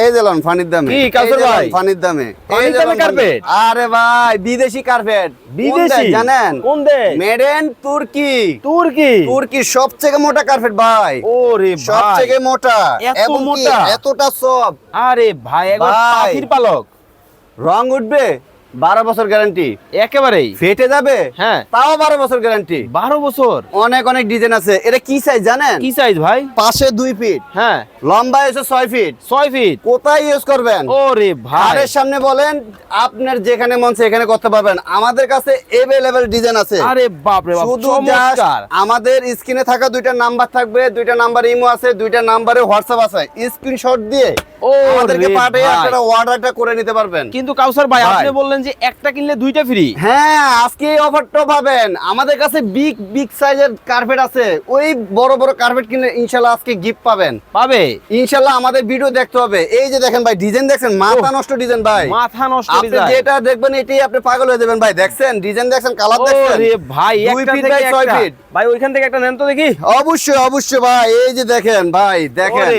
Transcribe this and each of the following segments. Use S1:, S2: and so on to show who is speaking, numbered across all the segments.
S1: এই দিলাম ফানির দামে।
S2: কি, ভাই?
S1: ফানির দামে। এই
S2: দামে কার্পেট?
S1: আরে ভাই বিদেশি কার্পেট
S2: বিদেশি?
S1: জানেন?
S2: কোন দেশ
S1: মেডেন তুর্কি
S2: তুর্কি?
S1: তুর্কি সবথেকে মোটা কার্পেট ভাই।
S2: ওরে ভাই।
S1: সবথেকে মোটা।
S2: এত মোটা?
S1: এতটা সব
S2: আরে ভাই একবার পাখির পালক।
S1: রং উঠবে? বারো বছর গ্যারান্টি
S2: একেবারেই।
S1: ফেটে যাবে?
S2: হ্যাঁ।
S1: তাও বারো বছর গ্যারান্টি
S2: বারো বছর।
S1: অনেক অনেক ডিজাইন আছে। এটা কি সাইজ জানেন?
S2: কি সাইজ ভাই?
S1: পাশে দুই ফিট
S2: হ্যাঁ।
S1: লম্বা এসে ছয় ফিট
S2: ছয় ফিট
S1: কোথায় ইউজ করবেন?
S2: ওরে ভাই।
S1: সামনে বলেন আপনার যেখানে মন সেখানে করতে পারবেন। আমাদের কাছে এভেলেবেল ডিজাইন আছে।
S2: আরে বাপ রে বাপ
S1: শুধু আমাদের স্ক্রিনে থাকা দুইটা নাম্বার থাকবে দুইটা নাম্বার ইমো আছে দুইটা নাম্বারে হোয়াটসঅ্যাপ আছে। স্ক্রিনশট দিয়ে
S2: ও
S1: আমাদেরকে পাঠিয়ে। আপনারা অর্ডারটা করে নিতে পারবেন।
S2: কিন্তু কাউসার ভাই। আপনি বললেন যে একটা কিনলে দুইটা ফ্রি
S1: হ্যাঁ আজকে এই অফারটা পাবেন। আমাদের কাছে বিগ বিগ সাইজের কার্পেট আছে। ওই বড় বড় কার্পেট কিনলে ইনশাল্লাহ আজকে গিফট পাবেন।
S2: পাবে?
S1: ইনশাল্লাহ আমাদের ভিডিও দেখতে হবে। এই যে দেখেন ভাই ডিজাইন দেখছেন? মাথা নষ্ট ডিজাইন ভাই।
S2: মাথা নষ্ট
S1: আপনি যেটা দেখবেন এটাই আপনি পাগল হয়ে যাবেন ভাই। দেখছেন? ডিজাইন দেখছেন? কালার দেখছেন?
S2: ওরে ভাই একটা থেকে একটা। ভাই ওইখান থেকে একটা নেন তো দেখি।
S1: অবশ্যই অবশ্যই ভাই। এই যে দেখেন ভাই দেখেন।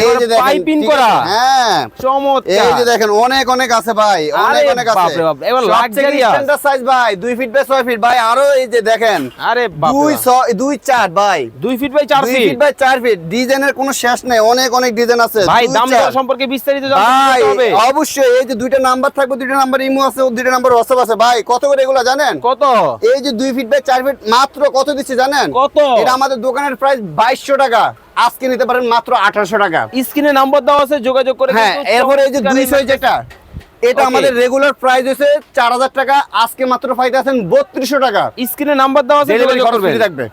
S1: এই যে দেখেন
S2: piping করা।
S1: হ্যাঁ।
S2: চমৎকার।
S1: এই যে দেখেন অনেক অনেক আছে ভাই অনেক অনেক আছে।
S2: বাপরে বাপ, এবার luxurious।
S1: স্ট্যান্ডার্ড সাইজ ভাই 2 ফিট বাই 6 ফিট ভাই আরও এই যে দেখেন
S2: আরে বাপ
S1: দুই ছয় দুই চার ভাই।
S2: দুই ফিট বাই চার
S1: দুই
S2: ফিট
S1: ফিট বাই চার ফিট ডিজাইনের কোনো শেষ নেই অনেক অনেক ডিজাইন আছে।
S2: ভাই
S1: দুই,
S2: দাম দর সম্পর্কে বিস্তারিত জানতে
S1: ভাই
S2: হবে।
S1: অবশ্যই এই যে দুইটা নাম্বার থাকবে দুইটা নাম্বার ইমো আছে দুইটা নাম্বার হোয়াটসঅ্যাপ আছে। ভাই কত করে এগুলো জানেন?
S2: কত?
S1: এই যে দুই ফিট বাই চার ফিট মাত্র কত দিচ্ছে জানেন?
S2: কত?
S1: এটা আমাদের দোকানের প্রাইস বাইশশো টাকা। আজকে নিতে পারেন মাত্র আঠারোশো টাকা।
S2: স্ক্রিনে নাম্বার দেওয়া আছে যোগাযোগ করে
S1: হ্যাঁ এরপরে এই যে
S2: চমৎকার
S1: দুই
S2: এই
S1: সাইজ যেটা এটা আমাদের রেগুলার প্রাইস হচ্ছে চার হাজার টাকা আজকে মাত্র ফাইতে আছেন বত্রিশশো টাকা।
S2: স্ক্রিনে নাম্বার দেওয়া আছে
S1: ডেলিভারি খরচ থাকবে।